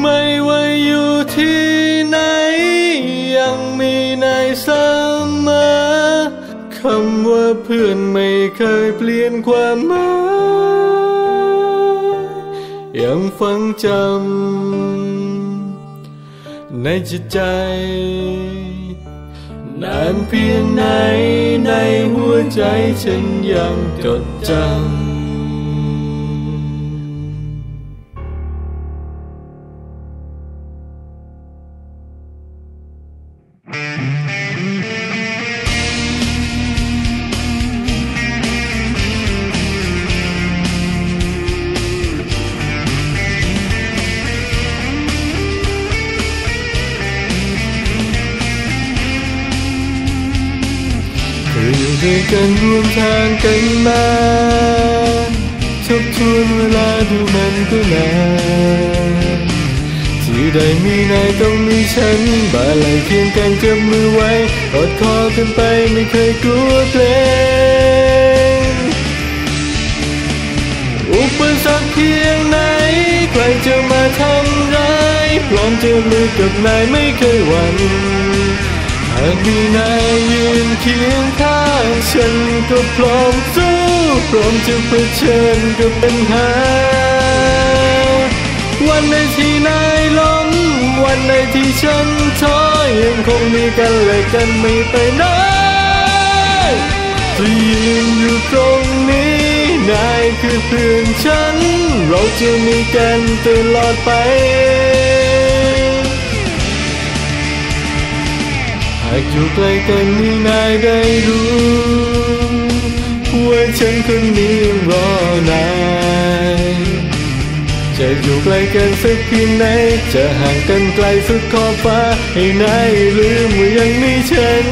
ไม่ว่าอยู่ที่ไหน ยังมีในเสมอคำว่าเพื่อนไม่เคยเปลี่ยนความหมายยังฟังจำในจิตใจ นานเพียงไหนในหัวใจฉันยังจดจำ ยอยู่ด้วยกันร่วมทางกันมาทบทวนเวลาดูมันก็นานที่ได้มีนายต้องมีฉันบ่าไหลเคียงกันจับมือไว้อดคอกันไปไม่เคยกลัวเกรงอุปสรรคเพียงไหนใครจะมาทำร้ายพร้อมจะมือกับนายไม่เคยหวั่นากมีนายยืนเคียงข้างฉันก็พร้อมสู้พร้อมจะเผชิญกับปัญหา วันใดที่นายล้มวันใดที่ฉันท้อยังคงมีกันและกันไม่ไปไหนจะยืนอยู่ตรงนี้นายคือเพื่อนฉัน เราจะมีกันตลอดไปากอยู่ใกล้กันนี่นายได้รู้ว่าฉันคนนี้รอนายจะอยู่ใกล้กันสักเพียงไหน จะห่างกันไกลสุดขอบฟ้าให้นายลืมว่ายังมีฉัน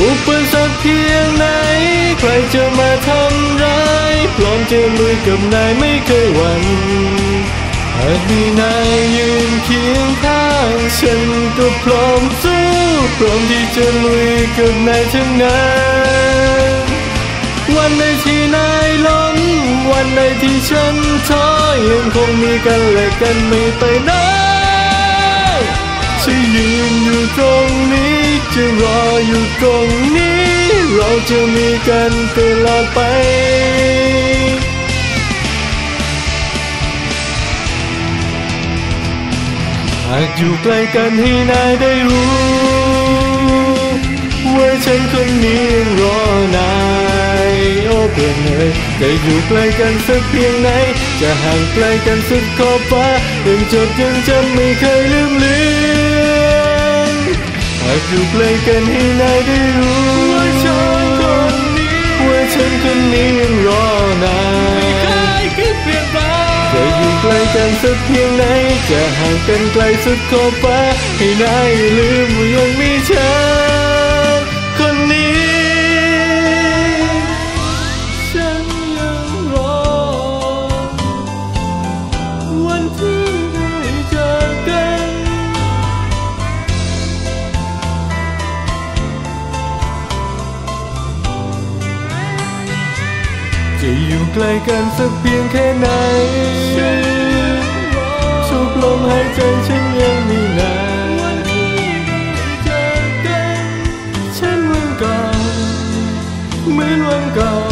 อุปสรรคเพียงไหน ใครจะมาทำร้ายพร้อมจะลุยกับนายไม่เคยหวั่นหากมีนายยืนเคียงข้างฉันก็พร้อมสู้พร้อมที่จะลุยกับนายทั้งนั้นวันใดที่นายล้มวันใดที่ฉันท้อยังคงมีกันและกันไม่ไปไหนจะยืนอยู่ตรงนี้ จะรออยู่ตรงนี้ เราจะมีกันตลอดไปหากอยู่ใกล้กันให้นายได้รู้ว่าฉันคนนี้ยังรอนายโอ้เพื่อนเอ๋ยจะอยู่ใกล้กันสักเพียงไหน จะห่างไกลกันสุดขอบฟ้ายังจดยังจำไม่เคยลืมเลือน หากอยู่ใกล้กันให้นายได้รู้ว่าฉันคนนี้ว่าฉันคนนี้ยังรอนายคิดเปลี่ยนไปจะอยู่ใกล้กันสักเพียงไหนจะห่างกันไกลสุดขอบฟ้าให้นายลืมว่ายังมีฉัน จะอยู่ใกล้กันสักเพียงแค่ไหนทุกลมหายใจฉันยังมีนายฉันวันก่อนเหมือนวันก่อน